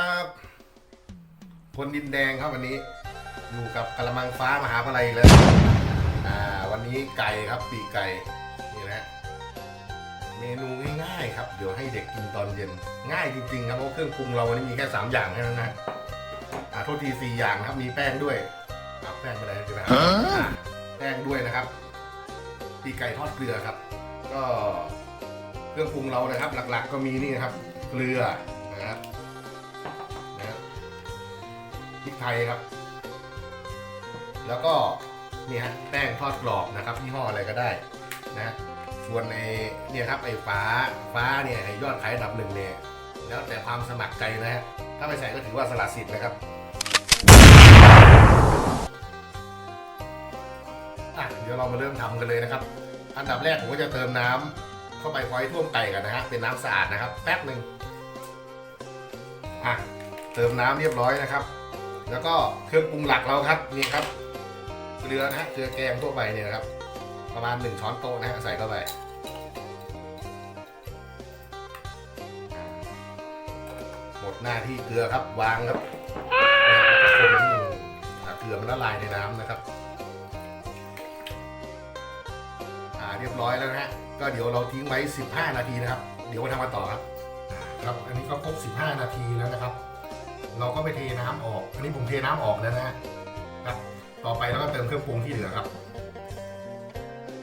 ครับวันนี้ อยู่กับกระมังฟ้ามหาวิทยาลัยอีกแล้ว อ่า วันนี้ไก่ครับปีกไก่ นี่นะฮะเมนูง่ายๆครับ เดี๋ยวให้เด็กกินตอนเย็น ง่ายจริงๆครับเพราะเครื่องปรุงเราวันนี้มีแค่สามอย่างแค่นั้นนะอ่าโทษทีสี่อย่างครับ มีแป้งด้วยอ่าแป้งอะไรใช่ไหมครับอ่าแป้งด้วยนะครับ ปีกไก่ทอดเกลือครับ ก็เครื่องปรุงเรานะครับ หลักๆ ก็มีนี่นะครับ เกลือนะครับนะครับ พริกไทยครับ แล้วก็นี่ฮะแป้งทอดกรอบนะครับยี่ห้ออะไรก็ได้นะส่วนไอ้เนี่ยครับไอ้ฟ้าฟ้าเนี่ยยอดขายอันดับหนึ่งเนี่ยแล้วแต่ความสมัครใจนะฮะถ้าไม่ใส่ก็ถือว่าสละสิทธิ์นะครับอะเดี๋ยวเรามาเริ่มทำกันเลยนะครับ อันดับแรกผมก็จะเติมน้ำเข้าไปพอให้ท่วมไก่กันนะฮะเป็นน้ำสะอาดนะครับ แป๊บหนึ่งอะเติมน้ำเรียบร้อยนะครับ แล้วก็เครื่องปรุงหลักเราครับนี่ครับเกลือนะฮะเกลือแกงทั่วไปเนี่ยนะครับ ประมาณ 1 ช้อนโต๊ะนะฮะใส่เข้าไปหมดหน้าที่เกลือครับวางครับแล้วก็คนให้เกลือมันละลายในน้ำนะครับอ่าเรียบร้อยแล้วนะฮะก็เดี๋ยวเราทิ้งไว้ 15 นาทีนะครับ เดี๋ยวมาทำกันต่อครับ ครับ อันนี้ก็ครบ 15 นาทีแล้วนะครับ เราก็ไปเทน้ำออก อันนี้ผมเทน้ำออกแล้วนะครับ ต่อไปเราก็เติมเครื่องปรุงที่เหลือครับ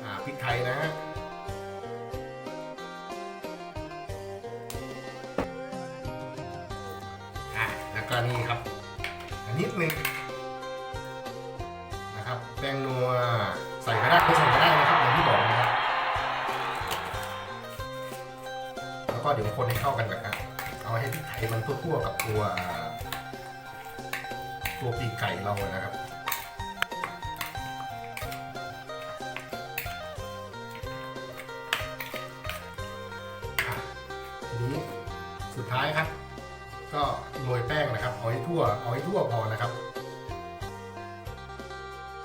อ่าพริกไทยนะฮะแล้วก็นี่ครับ อันนิดนึงนะครับแป้งนัวใส่ก็ได้ไม่ใส่ก็ได้นะครับอย่างที่บอกนะครับแล้วก็เดี๋ยวคนให้เข้ากันก่อนครับเอาให้พริกไทยมันทั่วๆกับตัว ตัวปีกไก่เราอะนะครับทีนี้สุดท้ายครับ ก็โรยแป้งนะครับเอาให้ทั่วเอาให้ทั่วพอนะครับ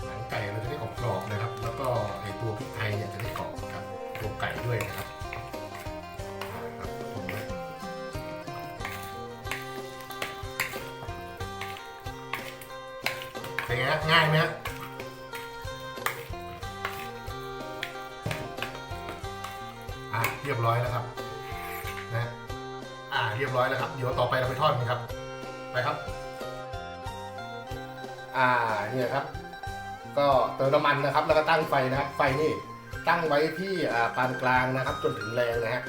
หนังไก่เราจะได้กรอบๆนะครับ แล้วก็ไอตัวพริกไทยเนี่ยจะได้กรอบกับตัวไก่ด้วยนะครับ เป็นไงง่ายไหมฮะอะเรียบร้อยแล้วครับนะอ่าเรียบร้อยแล้วครับ เดี๋ยวต่อไปเราไปทอดกันครับ ไปครับ อ่าเนี่ยครับ ก็เติมน้ำมันนะครับ แล้วก็ตั้งไฟนะครับ ไฟนี่ตั้งไว้ที่อ่าปานกลางนะครับ จนถึงแรงนะฮะ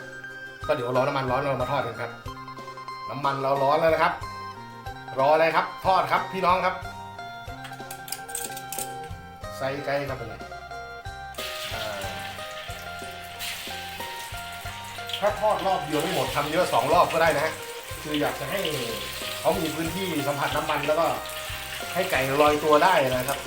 ก็เดี๋ยวร้อน้ำมันร้อนเรามาทอดกันครับ น้ำมันเราร้อนแล้วนะครับ รออะไรครับ ทอดครับพี่น้องครับ ใส่ไก่ครับผมถ้าทอดรอบเดียวไม่หมดทำเยอะสองรอบก็ได้นะฮะคืออยากจะให้เขามีพื้นที่สัมผัสน้ำมันแล้วก็ให้ไก่ลอยตัวได้นะครับ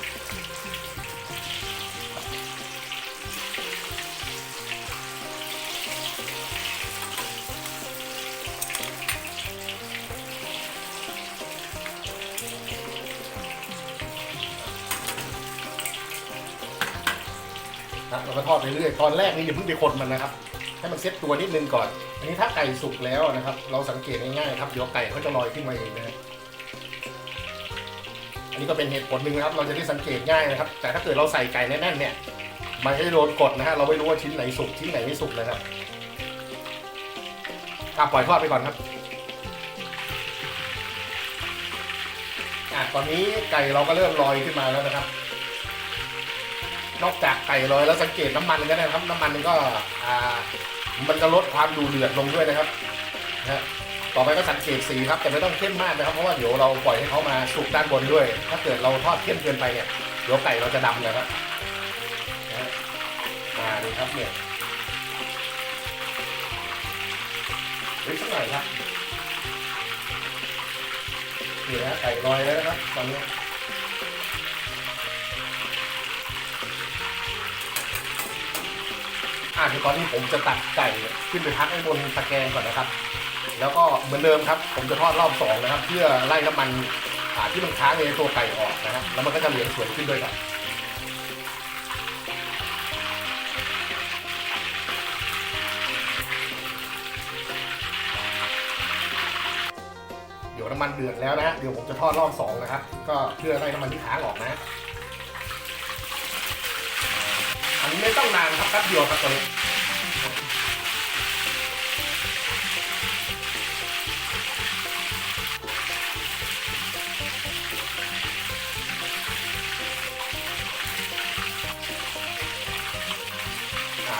ครับเราก็ทอดไปเรื่อยตอนแรกนี่อย่าเพิ่งไปคนมันนะครับ ให้มันเซ็ตตัวนิดนึงก่อน อันนี้ถ้าไก่สุกแล้วนะครับ เราสังเกตง่ายๆครับเดี๋ยวไก่เขาจะลอยขึ้นมาเองนะอันนี้ก็เป็นเหตุผลหนึ่งนะครับ เราจะได้สังเกตง่ายนะครับ แต่ถ้าเกิดเราใส่ไก่แน่นๆเนี่ย มันจะโดนกดนะฮะเราไม่รู้ว่าชิ้นไหนสุกชิ้นไหนไม่สุกนะครับอะปล่อยทอดไปก่อนครับอะตอนนี้ไก่เราก็เริ่มลอยขึ้นมาแล้วนะครับ นอกจากไก่ลอยแล้วสังเกตน้ำมันก็ได้ครับ น้ำมันมันก็อ่ามันจะลดความดูเดือดลงด้วยนะครับนะต่อไปก็สังเกตสีครับ แต่ไม่ต้องเข้มมากนะครับ เพราะว่าเดี๋ยวเราปล่อยให้เขามาสุกด้านบนด้วย ถ้าเกิดเราทอดเข้มเกินไปเนี่ยเดี๋ยวไก่เราจะดำนะครับนะฮะอ่านี่ครับเนี่ยเฮ้ยสักหน่อยครับนี่นะไก่ลอยแล้วนะครับตอนนี้ อ่าเดี๋ยวตอนนี้ผมจะตัดไก่ขึ้นไปพักไว้บนตะแกรงก่อนนะครับ แล้วก็เหมือนเดิมครับ ผมจะทอดรอบสองนะครับ เพื่อไล่น้ำมันอ่าที่มันค้างในตัวไก่ออกนะครับ แล้วมันก็จะเหลืองสวยขึ้นด้วยครับเดี๋ยวน้ำมันเดือดแล้วนะเดี๋ยวผมจะทอดรอบสองนะครับ ก็เพื่อให้น้ำมันที่ค้างออกนะ ครับแป๊บเดียวครับตอนนี้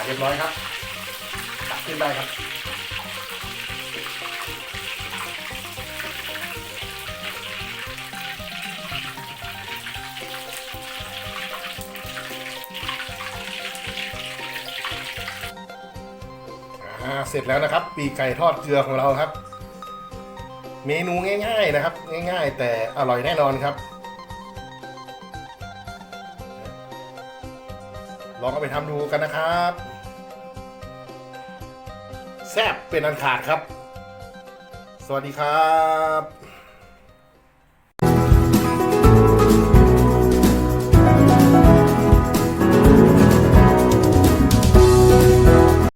เรียบร้อยครับตักขึ้นได้ครับ อ่าเสร็จแล้วนะครับ ปีกไก่ทอดเกลือของเราครับ เมนูง่าย ๆนะครับ ง่าย ๆ แต่อร่อยแน่นอนครับ ลองเอาไปทำดูกันนะครับ แซ่บเป็นอันขาดครับ สวัสดีครับ